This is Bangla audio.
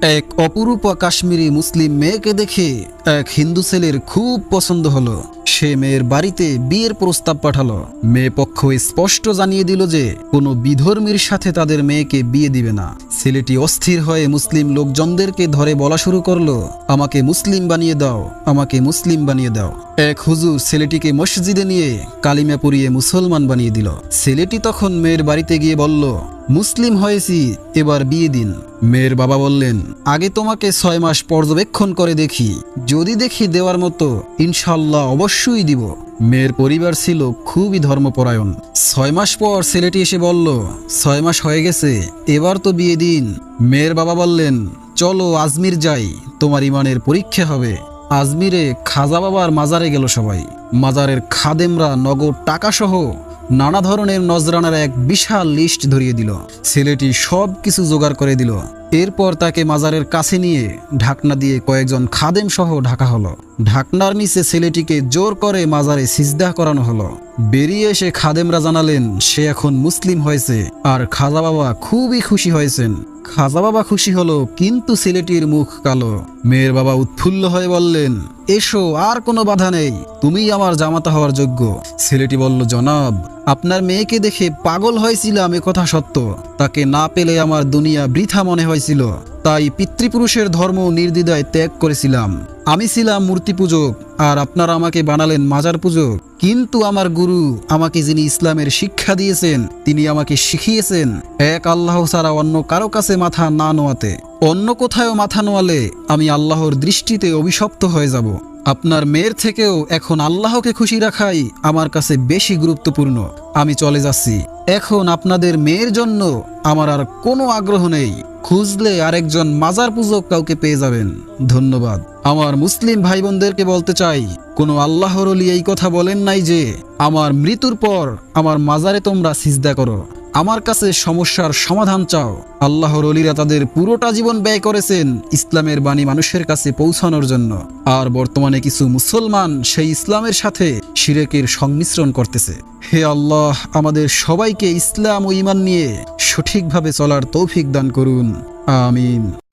এক অপরূপ কাশ্মীরি মুসলিম মেয়েকে দেখে এক হিন্দু ছেলের খুব পছন্দ হলো। সে মেয়ের বাড়িতে বিয়ের প্রস্তাব পাঠালো। মেয়ে পক্ষ স্পষ্ট জানিয়ে দিল যে কোনো বিধর্মীর সাথে তাদের মেয়েকে বিয়ে দিবে না। ছেলেটি অস্থির হয়ে মুসলিম লোকজনদেরকে ধরে বলা শুরু করল, আমাকে মুসলিম বানিয়ে দাও, আমাকে মুসলিম বানিয়ে দাও। এক হুজুর ছেলেটিকে মসজিদে নিয়ে কালিমা পরিয়ে মুসলমান বানিয়ে দিল। ছেলেটি তখন মেয়ের বাড়িতে গিয়ে বলল, মুসলিম হয়েছি, এবার বিয়ে দিন। মেয়ের বাবা বললেন, আগে তোমাকে ছয় মাস পর্যবেক্ষণ করে দেখি। যদি দেখি দেওয়ার মতো ইনশাল্লাহ অবশ্যই দিব। মেয়ের পরিবার ছিল খুবই ধর্মপরায়ণ। ছয় মাস পর ছেলেটি এসে বলল, ছয় মাস হয়ে গেছে, এবার তো বিয়ে দিন। মেয়ের বাবা বললেন, চলো আজমির যাই, তোমার ইমানের পরীক্ষা হবে। আজমিরে খাজা বাবার মাজারে গেল সবাই। মাজারের খাদেমরা নগদ টাকাসহ নানা ধরনের নজরানার এক বিশাল লিস্ট ধরিয়ে দিল। ছেলেটি সব কিছু জোগাড় করে দিল। এরপর তাকে মাজারের কাছে নিয়ে ঢাকনা দিয়ে কয়েকজন খাদেম সহ ঢাকা হলো। ঢাকনার নিচে ছেলেটিকে জোর করে মাজারে সিজদা করানো হলো। বেরিয়ে এসে খাদেমরা জানালেন, সে এখন মুসলিম হয়েছে আর খাজা বাবা খুবই খুশি হয়েছেন। খাজা বাবা খুশি হলো, কিন্তু ছেলেটির মুখ কালো। মেয়ের বাবা উৎফুল্ল হয়ে বললেন, এসো, আর কোনো বাধা নেই তুমি আমার জামাতা হওয়ার যোগ্য। ছেলেটি বলল, জনাব, আপনার মেয়েকে দেখে পাগল হয়েছিলাম, এ কথা সত্য। তাকে না পেলে আমার দুনিয়া বৃথা মনে হয়েছিল। তাই পিতৃপুরুষের ধর্ম নির্দ্বিধায় ত্যাগ করেছিলাম। আমি ছিলাম মূর্তি পূজক, আর আপনারা আমাকে বানালেন মাজার পূজক। কিন্তু আমার গুরু আমাকে যিনি ইসলামের শিক্ষা দিয়েছেন, তিনি আমাকে শিখিয়েছেন, এক আল্লাহ ছাড়া অন্য কারও কাছে মাথা না নোয়াতে। অন্য কোথাও মাথা নোয়ালে আমি আল্লাহর দৃষ্টিতে অভিশপ্ত হয়ে যাব। আপনার মেয়ের থেকেও এখন আল্লাহকে খুশি রাখাই আমার কাছে বেশি গুরুত্বপূর্ণ। আমি চলে যাচ্ছি। এখন আপনাদের মেয়ের জন্য আমার আর কোনো আগ্রহ নেই। খুঁজলে আরেকজন মাজার পূজক কাউকে পেয়ে যাবেন। ধন্যবাদ। আমার মুসলিম ভাই বোনদেরকে বলতে চাই, কোনো আল্লাহর অলি এই কথা বলেন নাই যে, আমার মৃত্যুর পর আমার মাজারে তোমরা সিজদা করো। আমার কাছে সমস্যার সমাধান চাও। আল্লাহর অলিরা তাদের পুরোটা জীবন ব্যয় করেছেন ইসলামের বাণী মানুষের কাছে পৌঁছানোর জন্য। আর বর্তমানে কিছু মুসলমান সেই ইসলামের সাথে শিরেকের সংমিশ্রণ করতেছে। হে আল্লাহ, আমাদের সবাইকে ইসলাম ও ইমান নিয়ে সঠিকভাবে চলার তৌফিক দান করুন। আমিন।